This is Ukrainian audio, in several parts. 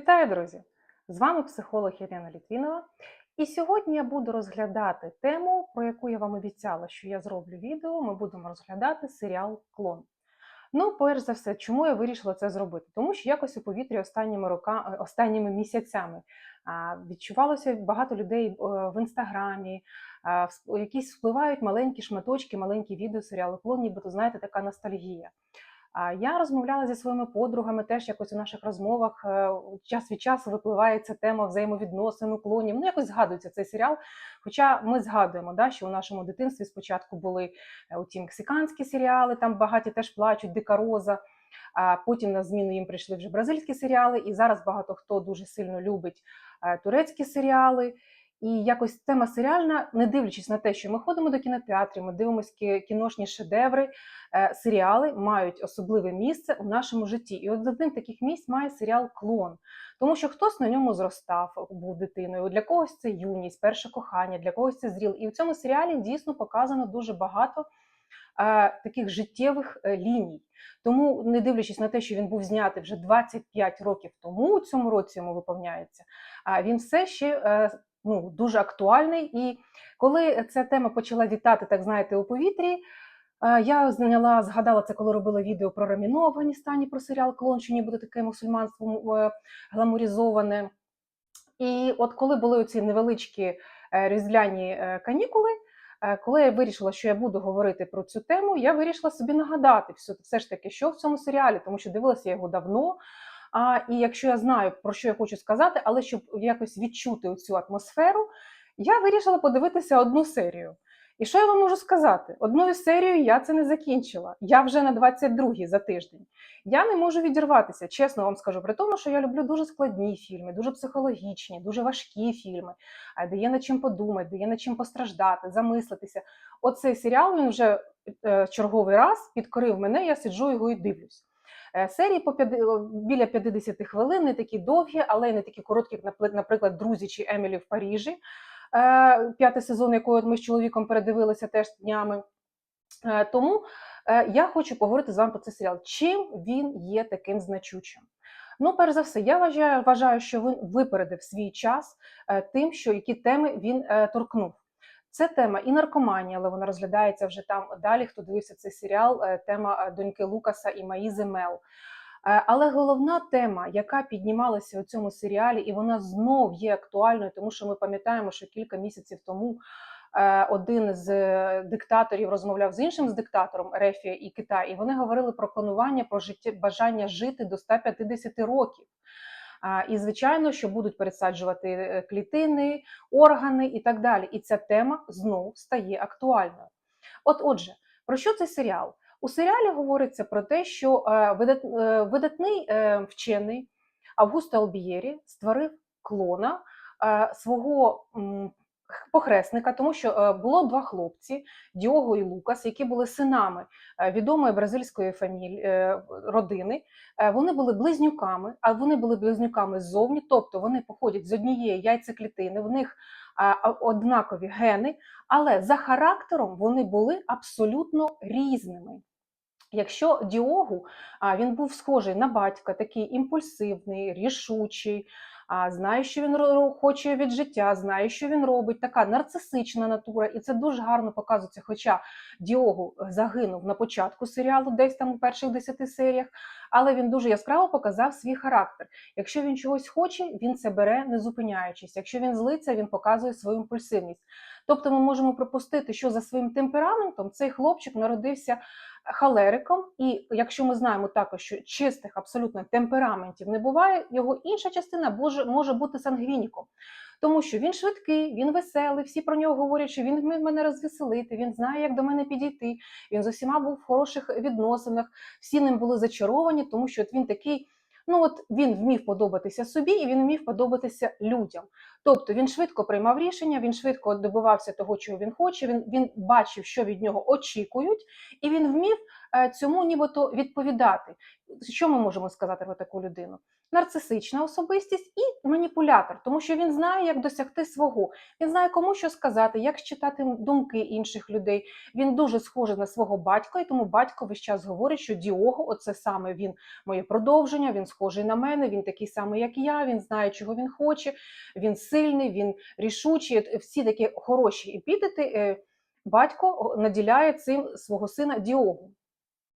Вітаю, друзі! З вами психолог Ірина Літвінова. І сьогодні я буду розглядати тему, про яку я вам обіцяла, що я зроблю відео. Ми будемо розглядати серіал Клон. Ну, перш за все, чому я вирішила це зробити? Тому що якось у повітрі останніми рока, останніми місяцями відчувалося багато людей е, в інстаграмі, якісь впливають маленькі шматочки, маленькі відео серіалу Клон, нібито знаєте, така ностальгія. А я розмовляла зі своїми подругами, теж якось у наших розмовах е, час від часу випливає ця тема взаємовідносин, уклонів. Ну, якось згадується цей серіал. Хоча ми згадуємо, да, що у нашому дитинстві спочатку були е, ті мексиканські серіали, там багаті теж плачуть, дика роза. А потім на зміну їм прийшли вже бразильські серіали, і зараз багато хто дуже сильно любить е, турецькі серіали. І якось тема серіальна, не дивлячись на те, що ми ходимо до кінотеатрів, ми дивимося кіношні шедеври, е, серіали мають особливе місце у нашому житті. І от одним таких місць має серіал Клон, тому що хтось на ньому зростав, був дитиною. Для когось це юність, перше кохання, для когось це зріл. І в цьому серіалі дійсно показано дуже багато е, таких життєвих е, ліній. Тому, не дивлячись на те, що він був знятий вже 25 років тому, у цьому році йому виповняється, він все ще ну, дуже актуальний. І коли ця тема почала вітати, так знаєте, у повітрі. Е, Я зняла, згадала це, коли робила відео про Раміно в Афганістані, про серіал Клон, що ніби таке мусульманство е, гламуризоване. І от коли були оці невеличкі е, різдвяні е, канікули, коли я вирішила, що я буду говорити про цю тему, я вирішила собі нагадати все, все ж таки, що в цьому серіалі, тому що дивилася я його давно. А, і якщо я знаю, про що я хочу сказати, але щоб якось відчути цю атмосферу, я вирішила подивитися одну серію. І що я вам можу сказати? Одною серією я це не закінчила. Я вже на 22-й за тиждень. Я не можу відірватися, чесно вам скажу, при тому, що я люблю дуже складні фільми, дуже психологічні, дуже важкі фільми, де є над чим подумати, де є над чим постраждати, замислитися. Оцей серіал він вже е, черговий раз підкорив мене, я сиджу його і дивлюсь. Е, Серії по біля 50 хвилин, не такі довгі, але й не такі короткі, як, наприклад, друзі чи Емілі в Парижі. Е, П'ятий сезон, який от ми з чоловіком передивилися теж днями. Е, Тому я хочу поговорити з вами про цей серіал. Чим він є таким значучим? Ну, перш за все, я вважаю, вважаю, що він випередив свій час тим, що які теми він торкнув. Це тема і наркоманія, але вона розглядається вже там далі. Хто дивився цей серіал, е, тема е, доньки Лукаса і Маїзи Мел. Е, Але головна тема, яка піднімалася у цьому серіалі, і вона знов є актуальною, тому що ми пам'ятаємо, що кілька місяців тому один з диктаторів розмовляв з іншим з диктатором Рефія і Китай, і вони говорили про клонування, про життя, бажання жити до 150 років. І звичайно, що будуть пересаджувати е, клітини, органи і так далі. І ця тема знову стає актуальною. От, отже, про що цей серіал? У серіалі говориться про те, що е, е, видатний вчений Августо Албієрі створив клона свого похресника, тому що е, було два хлопці Діого і Лукас, які були синами е, відомої бразильської фамілії е, родини. Вони були близнюками, а вони були близнюками ззовні, тобто вони походять з однієї яйцеклітини, в них однакові гени, але за характером вони були абсолютно різними. Якщо Діогу він був схожий на батька, такий імпульсивний, рішучий, а, знає, що він хоче від життя, знає, що він робить, така нарцисична натура, і це дуже гарно показується. Хоча Діогу загинув на початку серіалу, десь там у перших десяти серіях, але він дуже яскраво показав свій характер. Якщо він чогось хоче, він це бере, не зупиняючись. Якщо він злиться, він показує свою імпульсивність. Тобто ми можемо припустити, що за своїм темпераментом цей хлопчик народився халериком, і якщо ми знаємо також, що чистих абсолютно темпераментів не буває, його інша частина може, бути сангвініком. Тому що він швидкий, він веселий, всі про нього говорять, що він вміє мене розвеселити, він знає, як до мене підійти. Він з усіма був в хороших відносинах, всі ним були зачаровані, тому що от він такий. Ну от він вмів подобатися собі і він вмів подобатися людям. Тобто він швидко приймав рішення, він швидко добивався того, чого він хоче. Він, він бачив, що від нього очікують, і він вмів е, цьому нібито відповідати. Що ми можемо сказати про таку людину? Нарцисична особистість і маніпулятор, тому що він знає, як досягти свого. Він знає, кому що сказати, як читати думки інших людей. Він дуже схожий на свого батька, і тому батько весь час говорить, що Діого, оце саме він моє продовження. Він схожий на мене. Він такий самий, як я. Він знає, чого він хоче. Він сильний, він рішучий. Всі такі хороші епітети. е, Батько наділяє цим свого сина Діогу.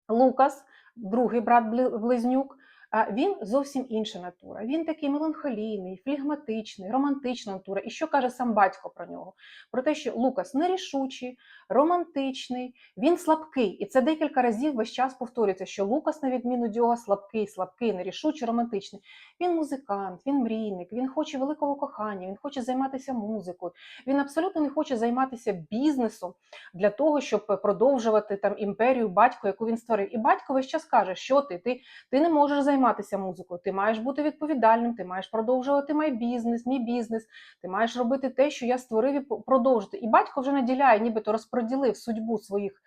Лукас, другий брат близнюк, він зовсім інша натура. Він такий меланхолійний, флегматичний, романтична натура. І що каже сам батько про нього? Про те, що Лукас нерішучий, романтичний, він слабкий. І це декілька разів весь час повторюється, що Лукас, на відміну Діога, слабкий, слабкий, нерішучий, романтичний. Він музикант, він мрійник, він хоче великого кохання, він хоче займатися музикою. Він абсолютно не хоче займатися бізнесом для того, щоб продовжувати там імперію батька, яку він створив. І батько весь час каже, що ти, ти, ти не можеш займатися займатися музикою, ти маєш бути відповідальним, ти маєш продовжувати мій бізнес, мій бізнес, ти маєш робити те, що я створив і продовжити. І батько вже наділяє, нібито розподілив судьбу своїх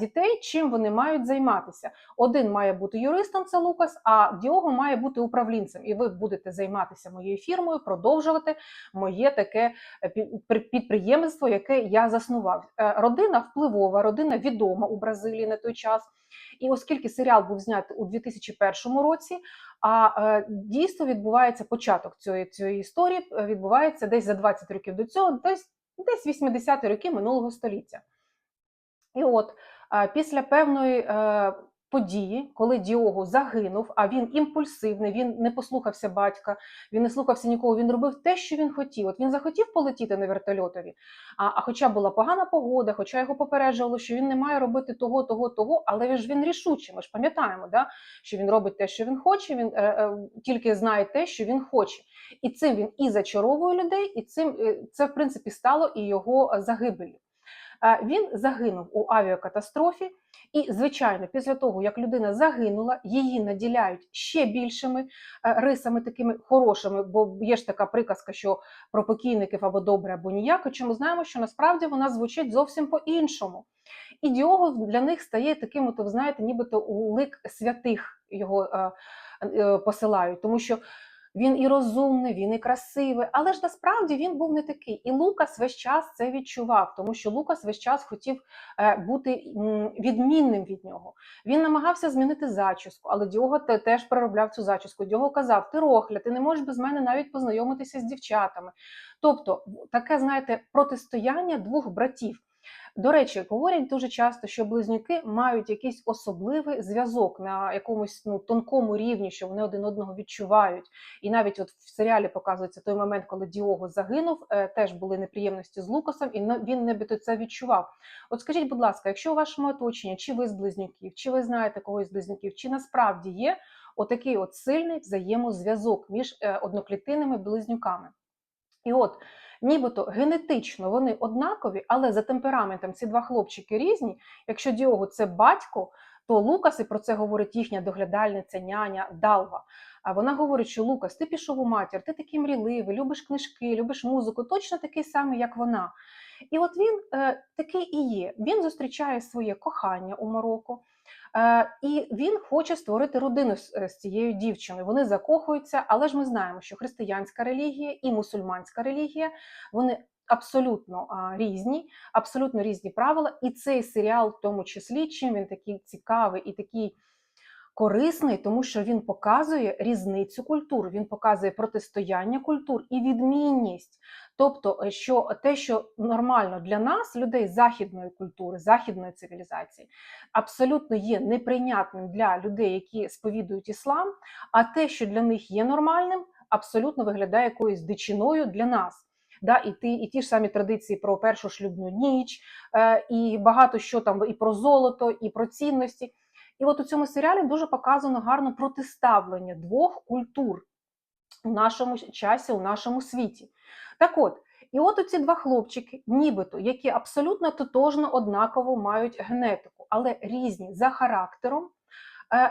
дітей, чим вони мають займатися. Один має бути юристом, це Лукас, а Діого має бути управлінцем. І ви будете займатися моєю фірмою, продовжувати моє таке е, підприємство, яке я заснував. Е, родина впливова, родина відома у Бразилії на той час. І оскільки серіал був знятий у 2001 році, а дійсно, дійство відбувається початок цієї цієї історії, е, відбувається десь за 20 років до цього, десь десь 80-ті роки минулого століття. І от е, після певної події, коли Діого загинув, а він імпульсивний, він не послухався батька, він не слухався нікого. Він робив те, що він хотів. От він захотів полетіти на вертольотові. А а хоча була погана погода, хоча його попереджували, що він не має робити того, того, того, але ж він рішучий. Ми ж пам'ятаємо, да? що він робить те, що він хоче. Він е, е, тільки знає те, що він хоче, і цим він і зачаровує людей, і цим е, це в принципі стало і його загибелью. Він загинув у авіакатастрофі, і, звичайно, після того, як людина загинула, її наділяють ще більшими е, рисами, такими хорошими, бо є ж така приказка, що про покійників або добре, або ніяк. Хоча ми знаємо, що насправді вона звучить зовсім по-іншому. І діого для них стає таким, от, ви знаєте, нібито у лик святих його е, е, посилають, тому що. Він і розумний, він і красивий, але ж насправді він був не такий. І Лукас весь час це відчував, тому що Лукас весь час хотів е, бути відмінним від нього. Він намагався змінити зачіску, але Діого теж переробляв цю зачіску. Діого казав: Ти рохля, ти не можеш без мене навіть познайомитися з дівчатами. Тобто, таке, знаєте, протистояння двох братів. До речі, говорять дуже часто, що близнюки мають якийсь особливий зв'язок на якомусь ну, тонкому рівні, що вони один одного відчувають. І навіть от в серіалі показується той момент, коли Діого загинув, е, теж були неприємності з Лукасом, і він нібито це відчував. От скажіть, будь ласка, якщо у вашому оточенні, чи ви з близнюків, чи ви знаєте когось з близнюків, чи насправді є отакий от сильний взаємозв'язок між е, одноклітинними близнюками? І от нібито генетично вони однакові, але за темпераментом ці два хлопчики різні. Якщо Діого це батько, то Лукас, і про це говорить їхня доглядальниця, няня Далва. А вона говорить, що Лукас, ти пішов у матір, ти такий мрійливий, любиш книжки, любиш музику, точно такий самий, як вона. І от він е, такий і є. Він зустрічає своє кохання у Марокко. Е, і він хоче створити родину з, е, цією дівчиною. Вони закохуються, але ж ми знаємо, що християнська релігія і мусульманська релігія вони абсолютно різні, абсолютно різні правила. І цей серіал, в тому числі, чим він такий цікавий і такий корисний, тому що він показує різницю культур, він показує протистояння культур і відмінність. Тобто, е, що те, що нормально для нас, людей західної культури, західної цивілізації, абсолютно є неприйнятним для людей, які сповідують іслам, а те, що для них є нормальним, абсолютно виглядає якоюсь дичиною для нас. Да, І ті, і ті ж самі традиції про першу шлюбну ніч, е, і багато що там і про золото, і про цінності. І от у цьому серіалі дуже показано гарно протиставлення двох культур у нашому часі, у нашому світі. Так от, і от оці два хлопчики, нібито, які абсолютно тотожно однаково мають генетику, але різні за характером,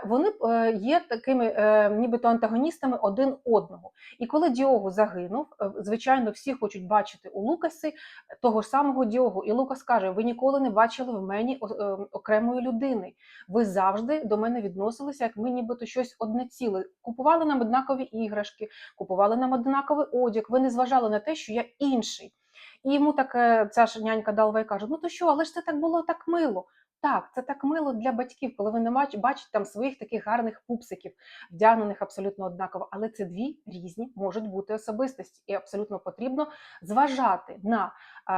вони е, є такими е, нібито антагоністами один одного. І коли Діогу загинув, е, звичайно, всі хочуть бачити у Лукасі того ж самого Діогу. І Лукас каже: Ви ніколи не бачили в мені е, окремої людини. Ви завжди до мене відносилися, як ми нібито щось одне ціле. Купували нам однакові іграшки, купували нам однаковий одяг. Ви не зважали на те, що я інший. І йому так е, ця ж нянька Далвай каже: Ну то що, але ж це так було так мило. Так, це так мило для батьків, коли ви не бачите там своїх таких гарних пупсиків, вдягнених абсолютно однаково. Але це дві різні можуть бути особистості, і абсолютно потрібно зважати на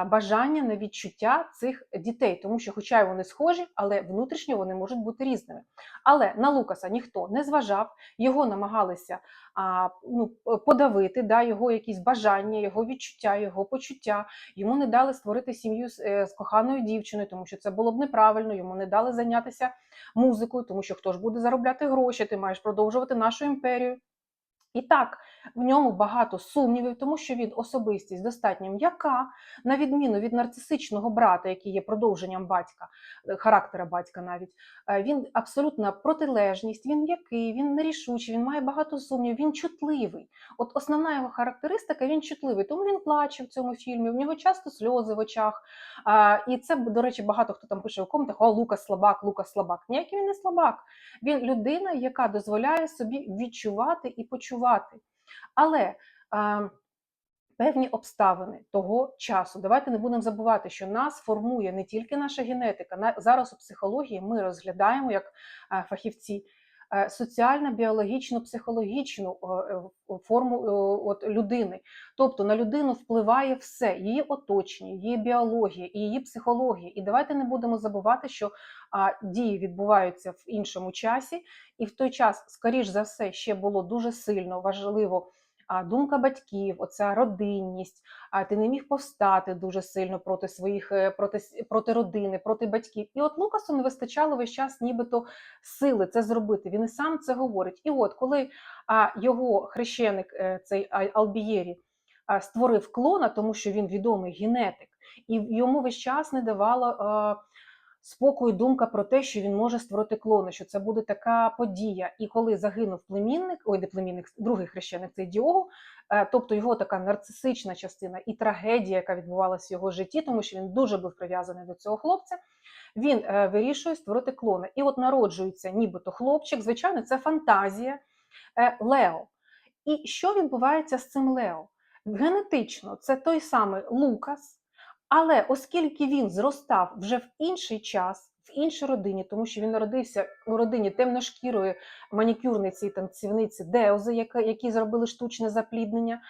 бажання, на відчуття цих дітей, тому що, хоча й вони схожі, але внутрішньо вони можуть бути різними. Але на Лукаса ніхто не зважав, його намагалися а, ну, подавити, да, його якісь бажання, його відчуття, його почуття. Йому не дали створити сім'ю з, е, з коханою дівчиною, тому що це було б неправильно. Йому не дали зайнятися музикою, тому що хто ж буде заробляти гроші, ти маєш продовжувати нашу імперію. І так, в ньому багато сумнівів, тому що він особистість достатньо м'яка, на відміну від нарцисичного брата, який є продовженням батька, е, характера батька навіть. Е, Він абсолютна протилежність, він м'який, він нерішучий, він має багато сумнівів, він чутливий. От основна його характеристика він чутливий, тому він плаче в цьому фільмі. В нього часто сльози в очах. І це, до речі, багато хто там пише в коментах: О, Лукас слабак, Лукас слабак. Ніякий він не слабак. Він людина, яка дозволяє собі відчувати і почувати. Але е, певні обставини того часу. Давайте не будемо забувати, що нас формує не тільки наша генетика. Зараз у психології ми розглядаємо як е, фахівці. Е, Соціально, біологічно, психологічну е, е, форму от, людини. Тобто на людину впливає все: її оточення, її біологія і її психологія. І давайте не будемо забувати, що дії відбуваються в іншому часі, і в той час, скоріш за все, ще було дуже сильно важливо думка батьків, оця родинність. А ти не міг повстати дуже сильно проти своїх е, проти, проти родини, проти батьків. І от Лукасу не вистачало весь час, нібито сили це зробити. Він і сам це говорить. І от коли а, його хрещеник, е, цей А- Албієрі, а, створив клона, тому що він відомий генетик, і йому весь час не давало. Спокою думка про те, що він може створити клони, що це буде така подія. І коли загинув племінник, ой, не племінник, другий хрещеник цей Діогу, е, тобто його така нарцисична частина і трагедія, яка відбувалася в його житті, тому що він дуже був прив'язаний до цього хлопця. Він е, вирішує створити клони. І от народжується нібито хлопчик. Звичайно, це фантазія е, Лео. І що відбувається з цим Лео? Генетично, це той самий Лукас, але оскільки він зростав вже в інший час, в іншій родині, тому що він народився у родині темношкірої манікюрниці і танцівниці Деози, які зробили штучне запліднення,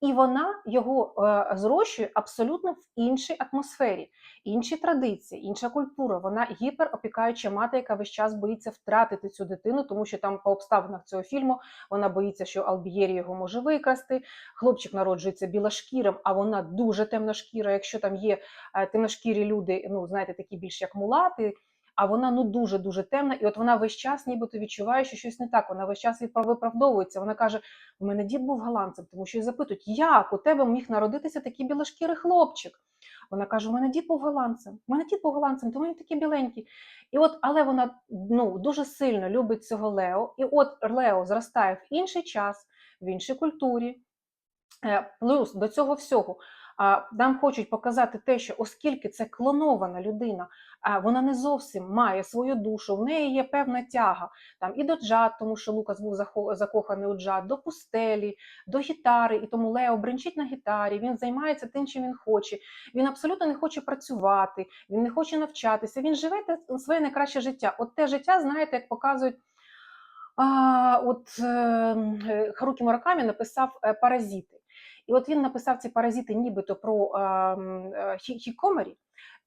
і вона його е, зрощує абсолютно в іншій атмосфері, інші традиції, інша культура. Вона гіперопікаюча мати, яка весь час боїться втратити цю дитину, тому що там по обставинах цього фільму вона боїться, що Албієрі його може викрасти. Хлопчик народжується білошкірим, а вона дуже темношкіра. Якщо там є е, темношкірі люди, ну знаєте, такі більш як мулати. А вона ну дуже дуже темна, і от вона весь час, нібито відчуває, що щось не так. Вона весь час відправ- виправдовується. Вона каже: у мене дід був голландцем, тому що її запитують, як у тебе міг народитися такий білошкірий хлопчик? Вона каже: у мене дід був голландцем. У мене дід був голландцем, тому він такий біленький. І от, але вона ну дуже сильно любить цього Лео. І от Лео зростає в інший час, в іншій культурі. Е, Плюс до цього всього нам хочуть показати те, що оскільки це клонована людина, а вона не зовсім має свою душу, в неї є певна тяга там і до джад, тому що Лукас був закоханий у джад, до пустелі, до гітари, і тому Лео бренчить на гітарі, він займається тим, чим він хоче. Він абсолютно не хоче працювати, він не хоче навчатися. Він живе своє найкраще життя. От те життя, знаєте, як показують. А, от е, е, Харукі Муракамі написав е, паразити. І от він написав ці паразити нібито про е, хікомері,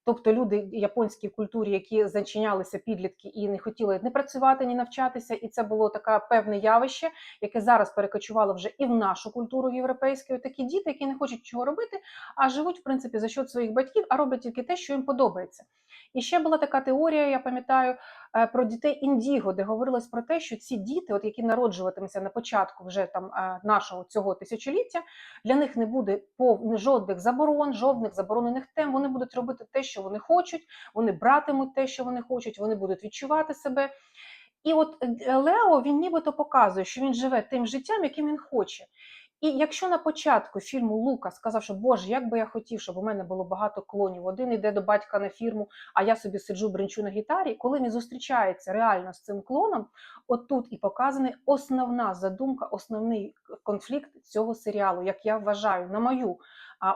тобто люди японські в культурі, які зачинялися підлітки і не хотіли ні працювати, ні навчатися. І це було таке певне явище, яке зараз перекочувало вже і в нашу культуру європейську. Такі діти, які не хочуть чого робити, а живуть в принципі за счет своїх батьків, а роблять тільки те, що їм подобається. І ще була така теорія, я пам'ятаю, про дітей індіго, де говорилось про те, що ці діти, от які народжуватимуться на початку вже там е, нашого цього тисячоліття, для них не буде пов... жодних заборон, жодних заборонених тем. Вони будуть робити те, що вони хочуть, вони братимуть те, що вони хочуть, вони будуть відчувати себе. І от е, Лео він нібито показує, що він живе тим життям, яким він хоче. І якщо на початку фільму Лука сказав, що Боже, як би я хотів, щоб у мене було багато клонів, один йде до батька на фірму, а я собі сиджу, бренчу на гітарі, коли він зустрічається реально з цим клоном, отут і показана основна задумка, основний конфлікт цього серіалу, як я вважаю, на мою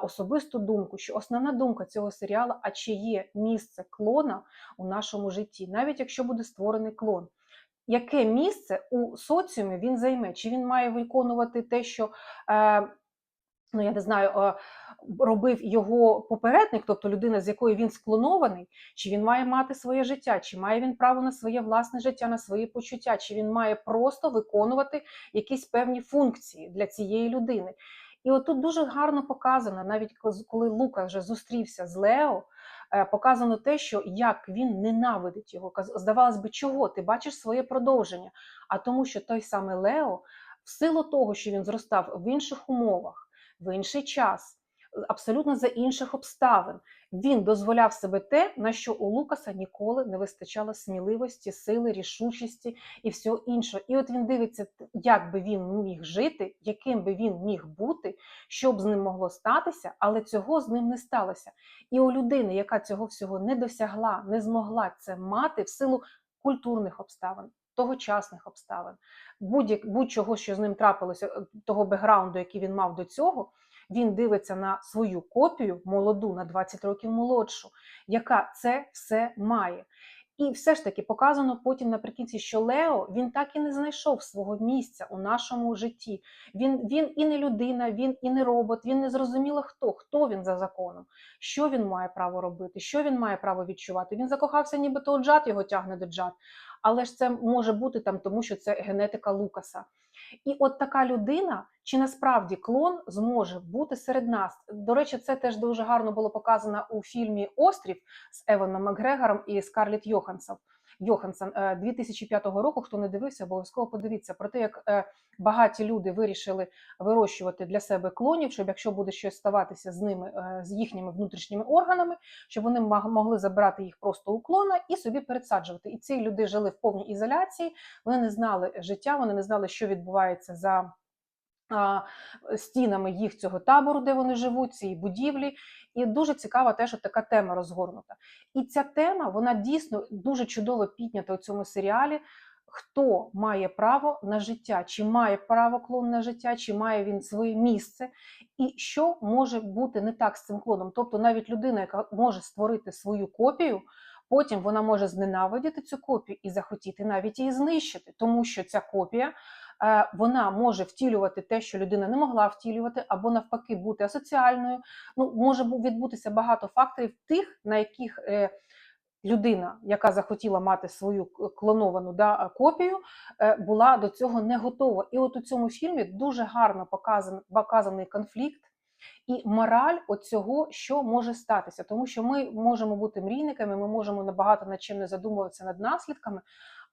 особисту думку, що основна думка цього серіалу, а чи є місце клона у нашому житті, навіть якщо буде створений клон яке місце у соціумі він займе? Чи він має виконувати те, що е, ну я не знаю, е, робив його попередник, тобто людина, з якою він склонований, чи він має мати своє життя, чи має він право на своє власне життя, на свої почуття, чи він має просто виконувати якісь певні функції для цієї людини? І отут дуже гарно показано, навіть коли Лука вже зустрівся з Лео, е, показано те, що як він ненавидить його. Здавалось би, чого ти бачиш своє продовження? А тому, що той самий Лео, в силу того, що він зростав в інших умовах, в інший час, абсолютно за інших обставин, він дозволяв себе те, на що у Лукаса ніколи не вистачало сміливості, сили, рішучості і всього іншого. І от він дивиться, як би він міг жити, яким би він міг бути, що б з ним могло статися, але цього з ним не сталося. І у людини, яка цього всього не досягла, не змогла це мати в силу культурних обставин. Тогочасних обставин, будь-чого, що з ним трапилося, е, того бекграунду, який він мав до цього, він дивиться на свою копію, молоду, на 20 років молодшу, яка це все має. І все ж таки показано потім наприкінці, що Лео він так і не знайшов свого місця у нашому житті. Він він і не людина, він і не робот, він не зрозуміло хто, хто він за законом, що він має право робити, що він має право відчувати. Він закохався, нібито джат його тягне до джат. Але ж це може бути там, тому що це генетика Лукаса. І от така людина, чи насправді клон зможе бути серед нас? До речі, це теж дуже гарно було показано у фільмі Острів з Еваном Макгрегором і Скарлетт Йоханссон. Йоханссон 2005 е, року. Хто не дивився, обов'язково подивіться про те, як е, багаті люди вирішили вирощувати для себе клонів, щоб якщо буде щось ставатися з ними, е, з їхніми внутрішніми органами, щоб вони могли забрати їх просто у клона і собі пересаджувати. І ці люди жили в повній ізоляції. Вони не знали життя, вони не знали, що відбувається за стінами їх цього табору, де вони живуть, цієї будівлі. І дуже цікава теж така тема розгорнута. І ця тема вона дійсно дуже чудово піднята у цьому серіалі. Хто має право на життя, чи має право клон на життя, чи має він своє місце, і що може бути не так з цим клоном? Тобто навіть людина, яка може створити свою копію, потім вона може зненавидіти цю копію і захотіти навіть її знищити, тому що ця копія вона може втілювати те, що людина не могла втілювати, або навпаки бути асоціальною. Ну, може відбутися багато факторів тих, на яких е, людина, яка захотіла мати свою клоновану да, копію, е, була до цього не готова. І от у цьому фільмі дуже гарно показаний, показаний конфлікт. І мораль оцього, що може статися, тому що ми можемо бути мрійниками, ми можемо набагато над чим не задумуватися над наслідками,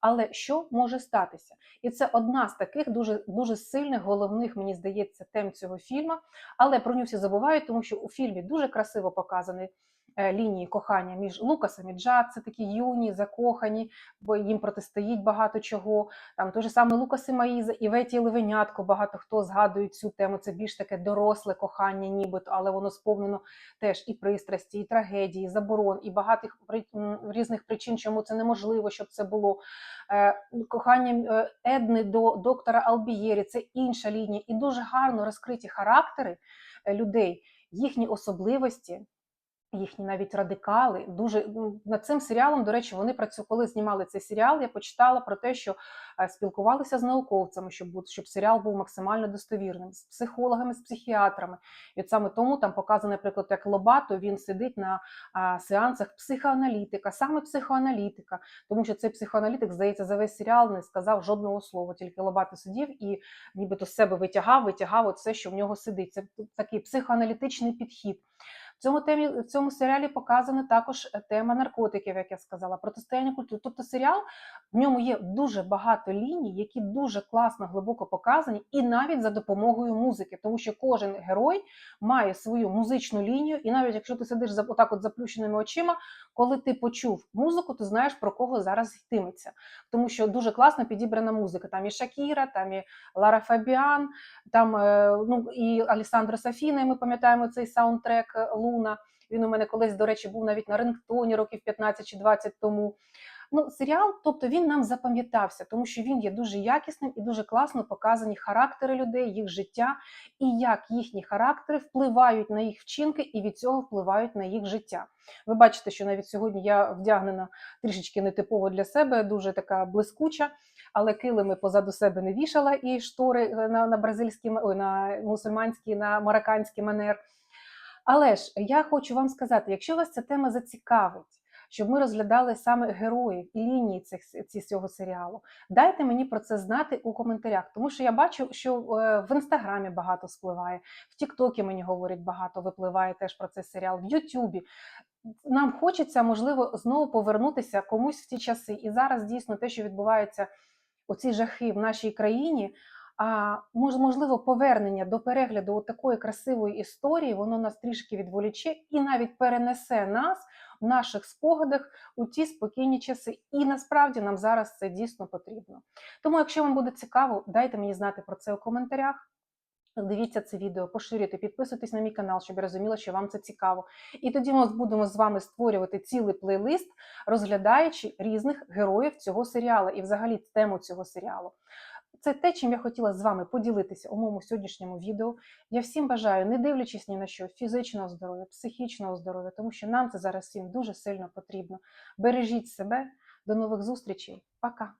але що може статися? І це одна з таких дуже дуже сильних, головних, мені здається, тем цього фільму. Але про нього всі забувають, тому що у фільмі дуже красиво показаний лінії кохання між Лукасом і Джад, це такі юні, закохані, бо їм протистоїть багато чого. Там той же саме Лукас і Маїза, і Веті Левенятко, багато хто згадує цю тему. Це більш таке доросле кохання, нібито, але воно сповнено теж і пристрасті, і трагедії, і заборон, і багатих різних причин, чому це неможливо, щоб це було. Е, кохання е, Едни до доктора Албієрі, це інша лінія, і дуже гарно розкриті характери людей, їхні особливості їхні навіть радикали. Дуже ну, над цим серіалом, до речі, вони працювали, коли знімали цей серіал. Я почитала про те, що е, спілкувалися з науковцями, щоб щоб серіал був максимально достовірним, з психологами, з психіатрами. І от саме тому там показано, наприклад, як Лобато він сидить на а, сеансах психоаналітика, саме психоаналітика, тому що цей психоаналітик, здається, за весь серіал не сказав жодного слова, тільки Лобато сидів і нібито з себе витягав, витягав от все, що в нього сидить. Це такий психоаналітичний підхід цьому темі в цьому серіалі показана також е, тема наркотиків, як я сказала, протистояння культури. Тобто серіал в ньому є дуже багато ліній, які дуже класно, глибоко показані, і навіть за допомогою музики, тому що кожен герой має свою музичну лінію, і навіть якщо ти сидиш за отак, от заплющеними очима, коли ти почув музику, ти знаєш про кого зараз йтиметься. Тому що дуже класно підібрана музика. Там і Шакіра, там і Лара Фабіан, там е, ну і Алісандро Сафіна. і Ми пам'ятаємо цей саундтрек е, Він у мене колись, до речі, був навіть на рингтоні років 15 чи 20 тому. Ну, серіал, тобто він нам запам'ятався, тому що він є дуже якісним і дуже класно показані характери людей, їх життя, і як їхні характери впливають на їх вчинки і від цього впливають на їх життя. Ви бачите, що навіть сьогодні я вдягнена трішечки нетипово для себе, дуже така блискуча, але килими позаду себе не вішала і штори е, на, на бразильський, ой, на мусульманський, на марокканський манер. Але ж я хочу вам сказати, якщо вас ця тема зацікавить, щоб ми розглядали саме героїв і лінії цих ці- цього серіалу, дайте мені про це знати у коментарях, тому що я бачу, що е, в інстаграмі багато спливає, в Тіктокі мені говорять багато випливає теж про цей серіал, в Ютубі. Нам хочеться, можливо, знову повернутися комусь в ті часи. І зараз дійсно те, що відбувається, оці жахи в нашій країні. А мож- можливо, повернення до перегляду такої красивої історії, воно нас трішки відволіче і навіть перенесе нас в наших спогадах у ті спокійні часи. І насправді нам зараз це дійсно потрібно. Тому, якщо вам буде цікаво, дайте мені знати про це у коментарях. Дивіться це відео, поширюйте, підписуйтесь на мій канал, щоб я розуміла, що вам це цікаво. І тоді ми будемо з вами створювати цілий плейлист, розглядаючи різних героїв цього серіалу і взагалі тему цього серіалу. Це те, чим я хотіла з вами поділитися у моєму сьогоднішньому відео. Я всім бажаю, не дивлячись ні на що, фізичного здоров'я, психічного здоров'я, тому що нам це зараз всім дуже сильно потрібно. Бережіть себе, до нових зустрічей, пока!